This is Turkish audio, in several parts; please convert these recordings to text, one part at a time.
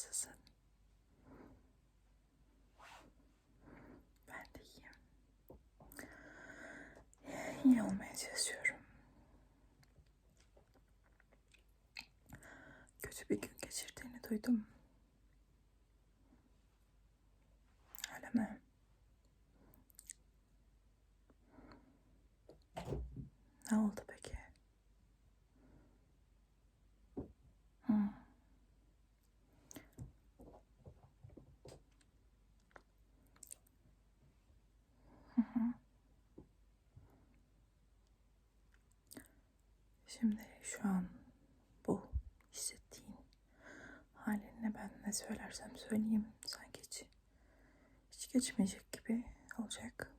Nasılsın? Ben de iyiyim. İyi olmaya çalışıyorum. Kötü bir gün geçirdiğini duydum. Öyle mi? Ne oldu Şimdi şu an bu hissettiğin halinle ben ne söylersem söyleyeyim sanki hiç, hiç geçmeyecek gibi olacak.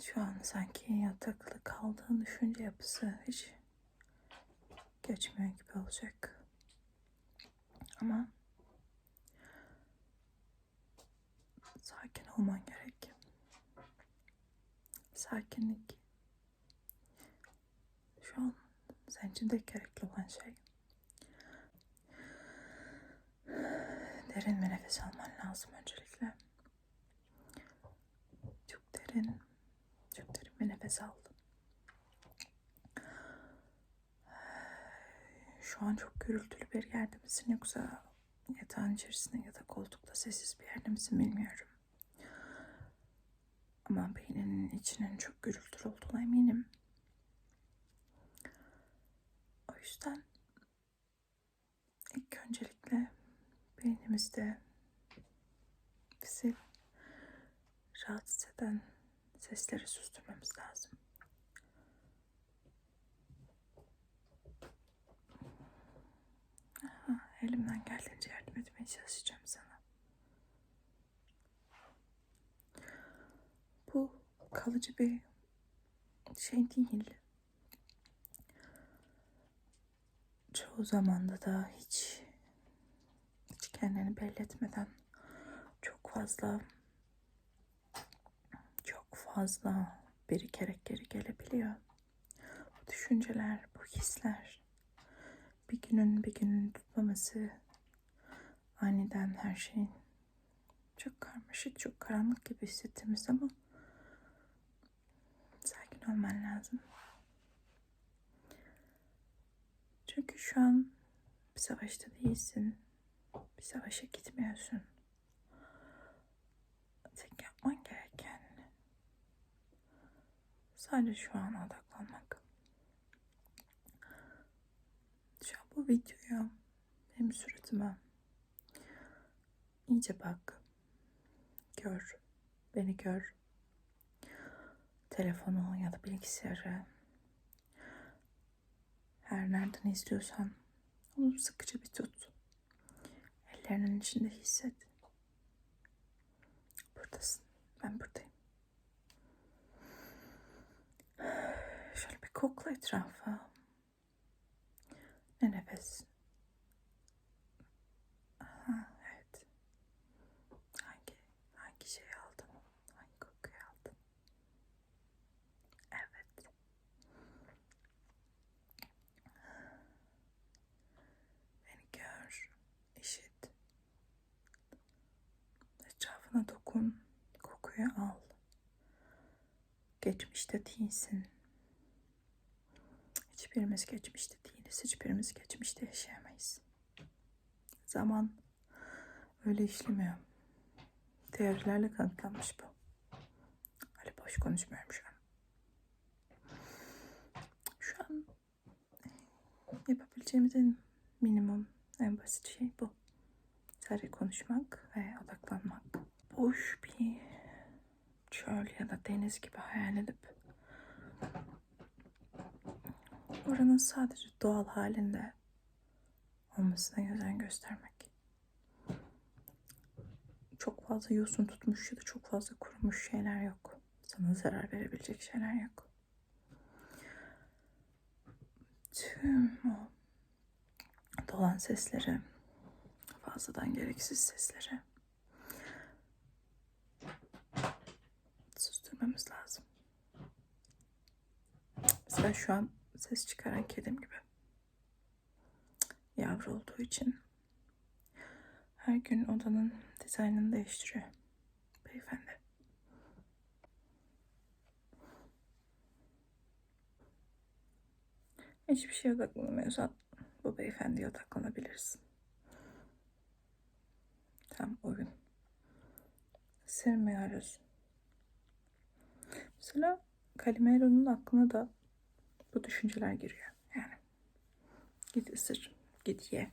Şu an sanki yataklı kaldığın düşünce yapısı hiç geçmiyor gibi olacak. Ama sakin olman gerek. Sakinlik. Şu an senin için de gerekli olan şey. Derin bir nefes alman lazım öncelikle. Çok derin, çok derin bir nefes al. Şu an çok gürültülü bir yerde misin yoksa yatağın içerisinde ya da koltukta sessiz bir yerde misin bilmiyorum. Ama beyninin içinin çok gürültülü olduğuna eminim. O yüzden ilk öncelikle beynimizde bizi rahatsız eden sesleri susturmamız lazım. Aha, elimden geldiğince yardım etmeye çalışacağım sana. Bu kalıcı bir şey değil. Çoğu zamanda da hiç hiç kendini belli etmeden çok fazla çok fazla birikerek geri gelebiliyor. Bu düşünceler, bu hisler bir günün bir günün tutmaması aniden her şeyin çok karmaşık, çok karanlık gibi hissettiğimiz zaman sakin olman lazım. Çünkü şu an bir savaşta değilsin. Bir savaşa gitmiyorsun. Tek yapman gereken sadece şu an odaklanmak. Şu an bu videoya benim suratıma iyice bak. Gör. Beni gör. Telefonu ya da bilgisayarı her nereden izliyorsan onu sıkıca bir tut. Ellerinin içinde hisset. Buradasın. Ben buradayım. Şöyle bir kokla etrafa. Ne nefes. Dokun, kokuyu al. Geçmişte değilsin. Hiçbirimiz geçmişte değiliz. Hiçbirimiz geçmişte yaşayamayız. Zaman öyle işlemiyor. Teorilerle kanıtlanmış bu. Öyle boş konuşmuyorum şu an. Şu an yapabileceğimiz en minimum, en basit şey bu. Sadece konuşmak ve odaklanmak. Boş bir çöl ya da deniz gibi hayal edip oranın sadece doğal halinde olmasına özen göstermek. Çok fazla yosun tutmuş ya da çok fazla kurumuş şeyler yok. Sana zarar verebilecek şeyler yok. Tüm o dolan sesleri, fazladan gereksiz sesleri susturmamız lazım. Mesela şu an ses çıkaran kedim gibi. yavru olduğu için her gün odanın dizaynını değiştiriyor beyefendi. Hiçbir şeye odaklanamıyorsan bu beyefendiye odaklanabilirsin. Tam oyun. Sevmiyoruz. Mesela Calimero'nun aklına da bu düşünceler giriyor. Yani git ısır, git ye.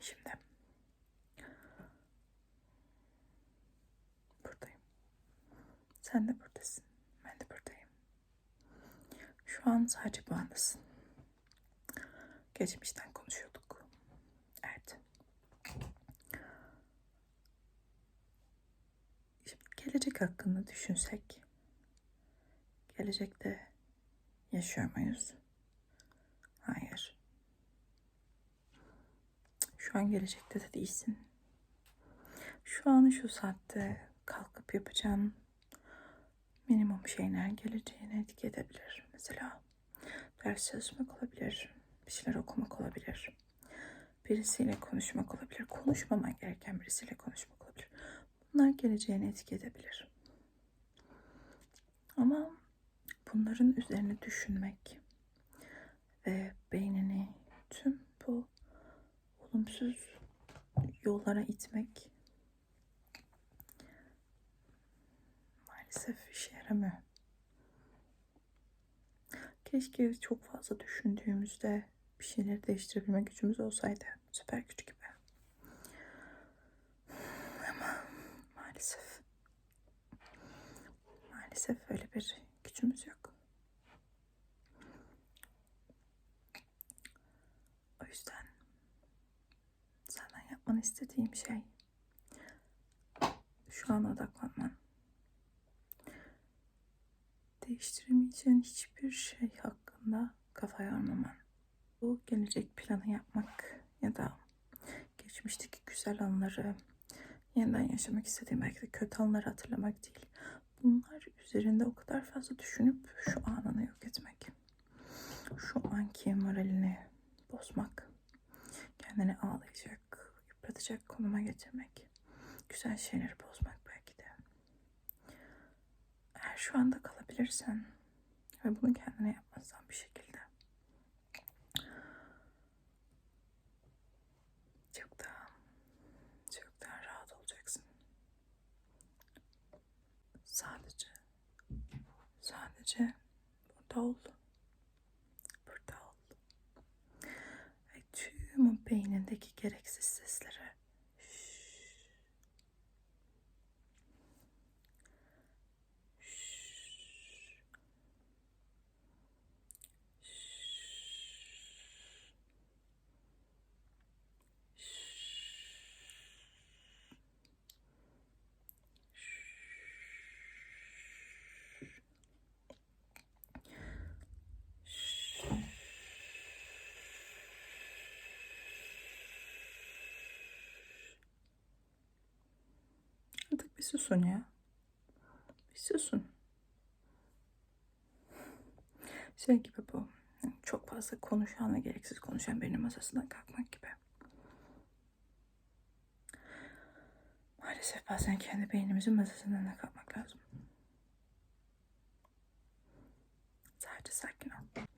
Şimdi buradayım. Sen de buradasın. Ben de buradayım. Şu an sadece bu andasın. Geçmişten konuşuyorduk. Evet. Şimdi gelecek hakkında düşünsek. Gelecekte yaşıyor muyuz? Hayır. Şu an gelecekte de değilsin. Şu an şu saatte kalkıp yapacağın minimum şeyler geleceğine etki edebilir. Mesela ders çalışmak olabilir, bir şeyler okumak olabilir, birisiyle konuşmak olabilir, konuşmaman gereken birisiyle konuşmak. Bunlar geleceğine etki edebilir. Ama bunların üzerine düşünmek ve beynini tüm bu olumsuz yollara itmek maalesef işe yaramıyor. Keşke çok fazla düşündüğümüzde bir şeyleri değiştirebilme gücümüz olsaydı. Süper güç gibi. Ama maalesef maalesef öyle bir gücümüz yok. O yüzden senden yapmanı istediğim şey şu an odaklanman. Değiştiremeyeceğin hiçbir şey hakkında kafa yormaman. Bu gelecek planı yapmak ya da geçmişteki güzel anları yeniden yaşamak istediğim belki de kötü anları hatırlamak değil. Bunlar üzerinde o kadar fazla düşünüp şu anını yok etmek. Şu anki moralini bozmak. Kendini ağlayacak, yıpratacak konuma getirmek. Güzel şeyleri bozmak belki de. Eğer şu anda kalabilirsen ve bunu kendine yapmazsan bir şekilde çok daha çok daha rahat olacaksın. Sadece sadece burada ol. Burada ol. Ve tüm o beynindeki gereksiz bir susun ya. Bir susun. Şey gibi bu. Çok fazla konuşan ve gereksiz konuşan birinin masasından kalkmak gibi. Maalesef bazen kendi beynimizin masasından da kalkmak lazım. Sadece sakin ol.